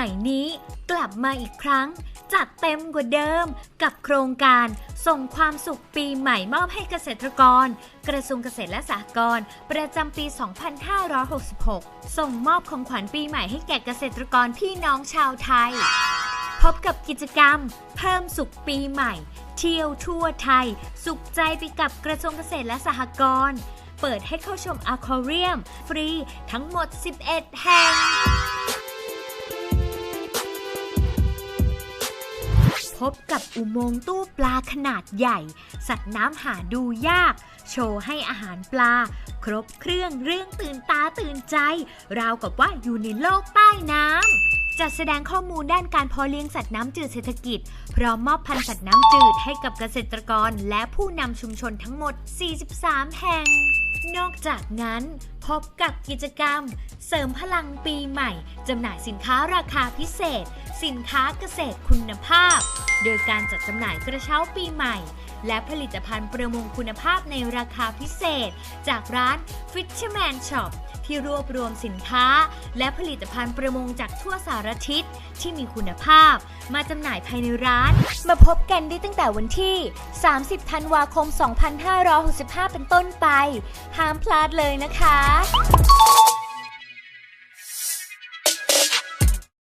ใหม่นี้ กลับมาอีกครั้ง จัดเต็มกว่าเดิม กับโครงการส่งความสุขปีใหม่มอบให้เกษตรกร กระทรวงเกษตรและสหกรณ์ประจำปี 2566 ส่งมอบของขวัญปีใหม่ให้แก่เกษตรกรพี่น้องชาวไทย พบกับกิจกรรม เพิ่มสุขปีใหม่ เที่ยวทั่วไทย สุขใจไปกับกระทรวงเกษตรและสหกรณ์เปิดให้เข้าชมอะควาเรียม ฟรีทั้งหมด 11 แห่ง พบกับอุโมงค์ตู้ปลาขนาดใหญ่ สัตว์น้ำหาดูยาก โชว์ให้อาหารปลา ครบเครื่องเรื่องตื่นตาตื่นใจ ราวกับว่าอยู่ในโลกใต้น้ำ จัดแสดงข้อมูลด้านการเพาะเลี้ยงสัตว์น้ำจืดเศรษฐกิจ พร้อมมอบพันธุ์สัตว์น้ำจืดให้กับเกษตรกร และผู้นำชุมชนทั้งหมด 43 แห่ง นอกจากนั้น พบกับกิจกรรม เสริมพลังปีใหม่ จำหน่ายสินค้าราคาพิเศษ สินค้าเกษตรคุณภาพ โดยการจัดจำหน่ายกระเช้าปีใหม่ และผลิตภัณฑ์ประมงคุณภาพในราคาพิเศษ จากร้าน Fisherman Shop ที่รวบรวมสินค้า และผลิตภัณฑ์ประมงจากทั่วสารทิศที่มีคุณภาพ มาจำหน่ายภายในร้าน มาพบกันได้ตั้งแต่วันที่ 30 ธันวาคม 2565 เป็นต้นไป ห้ามพลาดเลยนะคะ